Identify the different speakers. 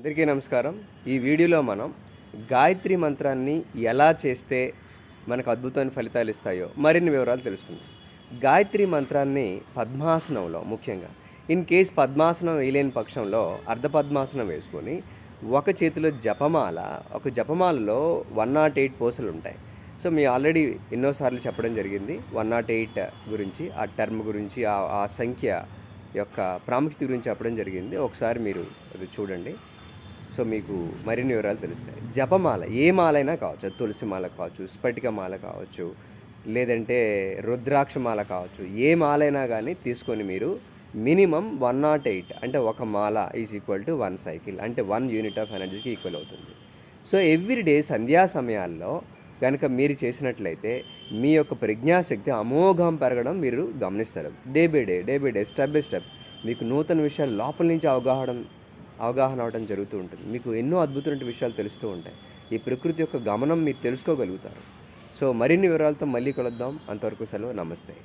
Speaker 1: అందరికీ నమస్కారం. ఈ వీడియోలో మనం గాయత్రి మంత్రాన్ని ఎలా చేస్తే మనకు అద్భుతమైన ఫలితాలు ఇస్తాయో మరిన్ని వివరాలు తెలుసుకుందాం. గాయత్రి మంత్రాన్ని పద్మాసనంలో ముఖ్యంగా ఇన్ కేస్ పద్మాసనం వేయలేని పక్షంలో అర్ధ పద్మాసనం వేసుకొని ఒక చేతిలో జపమాల ఒక జపమాలలో వన్ నాట్ ఎయిట్ పోసలు ఉంటాయి. సో మీ ఆల్రెడీ ఎన్నోసార్లు చెప్పడం జరిగింది. వన్ నాట్ ఎయిట్ గురించి ఆ టర్మ్ గురించి ఆ ఆ సంఖ్య యొక్క ప్రాముఖ్యత గురించి చెప్పడం జరిగింది. ఒకసారి మీరు అది చూడండి. సో మీకు మరిన్ని వివరాలు తెలుస్తాయి. జపమాల ఏ మాలైనా కావచ్చు. తులసి మాల కావచ్చు స్ఫటిక మాల కావచ్చు లేదంటే రుద్రాక్ష మాల కావచ్చు. ఏ మాలైనా కానీ తీసుకొని మీరు మినిమం వన్ నాట్ ఎయిట్ అంటే ఒక మాల is equal to one cycle అంటే వన్ యూనిట్ ఆఫ్ ఎనర్జీకి ఈక్వల్ అవుతుంది. సో ఎవ్రీ డే సంధ్యా సమయాల్లో కనుక మీరు చేసినట్లయితే మీ యొక్క ప్రజ్ఞాశక్తి అమోఘం పెరగడం మీరు గమనిస్తారు. Day by day day by day step by step మీకు నూతన విషయాలు లోపల నుంచి అవగాహన అవగాహన అవడం జరుగుతూ ఉంటుంది. మీకు ఎన్నో అద్భుతమైన విషయాలు తెలుస్తూ ఉంటాయి. ఈ ప్రకృతి యొక్క గమనం మీరు తెలుసుకోగలుగుతారు. సో మరిన్ని వివరాలతో మళ్ళీ కలుద్దాం. అంతవరకు సెలవు. నమస్తే.